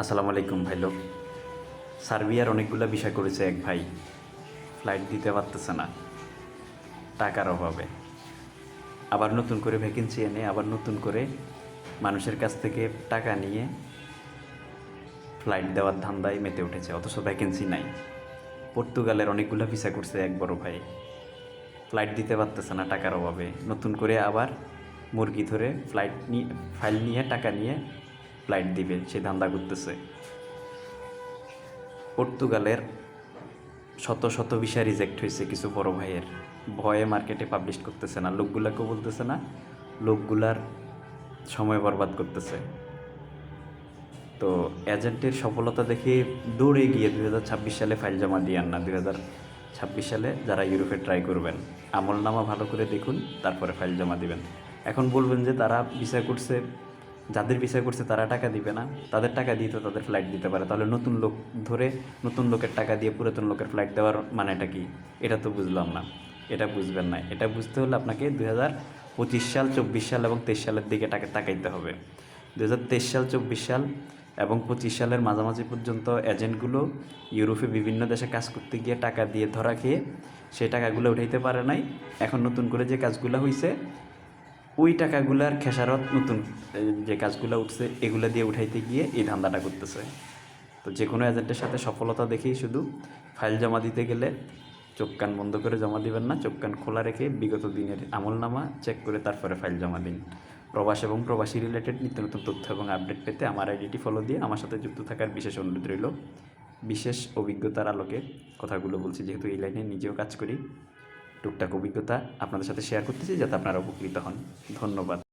আসসালামু আলাইকুম, ভাই লোক। সার্বিয়ার অনেকগুলো বিষয় করেছে এক ভাই। ফ্লাইট দিতে পারতেছে না। টাকার অভাবে। আবার নতুন করে ভ্যাকেন্সি এনে আবার নতুন করে মানুষের কাছ থেকে টাকা নিয়ে ফ্লাইট দেওয়ার ধান্দায় মেতে উঠেছে, অথচ ভ্যাকেন্সি নাই। পর্তুগালের অনেকগুলো ভিসা করছে এক বড় ভাই। ফ্লাইট দিতে পারতেছে না টাকার অভাবে। নতুন করে আবার মুরগি ধরে ফ্লাইট নিয়ে ফাইল নিয়ে টাকা নিয়ে ফ্লাইট দিবে, সে ধান্দা করতেছে। পর্তুগালের শত শত ভিসা রিজেক্ট হয়েছে কিছু বড় ভাইয়ের। ভয়ে মার্কেটে পাবলিশ করতেছে না লোকগুলাকেও বলতেছে না, লোকগুলার সময় বরবাদ করতেছে। তো এজেন্টের সফলতা দেখে দৌড়ে গিয়ে দু হাজার ছাব্বিশ সালে ফাইল জমা দিয়ে আন না। দুই ছাব্বিশ সালে যারা ইউরোপে ট্রাই করবেন আমল নামা ভালো করে দেখুন, তারপরে ফাইল জমা দিবেন। এখন বলবেন যে তারা ভিসা করছে যাদের ভিসা করছে তারা টাকা দিবে না, তাদের টাকা দিয়ে তো তাদের ফ্লাইট দিতে পারে। তাহলে নতুন লোক ধরে নতুন লোকের টাকা দিয়ে পুরাতন লোকের ফ্লাইট দেওয়ার মানেটা কি? এটা তো বুঝলাম না। এটা বুঝবেন না। এটা বুঝতে হলে আপনাকে হাজার পঁচিশ সাল, চব্বিশ সাল এবং তেইশ সালের দিকে টাকা তাকাইতে হবে। দু হাজার তেইশ সাল, চব্বিশ সাল এবং পঁচিশ সালের মাঝামাঝি পর্যন্ত এজেন্টগুলো ইউরোপে বিভিন্ন দেশে কাজ করতে গিয়ে টাকা দিয়ে ধরা খেয়ে সেই টাকাগুলো উঠাইতে পারে নাই। এখন নতুন করে যে কাজগুলো হয়েছে ওই টাকাগুলার খেসারত নতুন যে কাজগুলো উঠছে, এগুলো দিয়ে উঠাইতে গিয়ে এই ধান্দাটা করতেছে। তো যে কোনো এজেন্টের সাথে সফলতা দেখেই শুধু ফাইল জমা দিতে গেলে চোখ কান বন্ধ করে জমা দিবেন না, চোখ কান খোলা রেখে বিগত দিনের আমলনামা চেক করে তারপরে ফাইল জমা দিন। প্রবাস এবং প্রবাসী রিলেটেড নিত্য নতুন তথ্য এবং আপডেট পেতে আমার আইডিটি ফলো দিয়ে আমার সাথে যুক্ত থাকার বিশেষ অনুরোধ রইল। বিশেষ অভিজ্ঞতার আলোকে কথাগুলো বলছি, যেহেতু এই লাইনে নিজেও কাজ করি। টুকটাক অভিজ্ঞতা আপনাদের সাথে শেয়ার করতেছি যাতে আপনারা উপকৃত হন। ধন্যবাদ।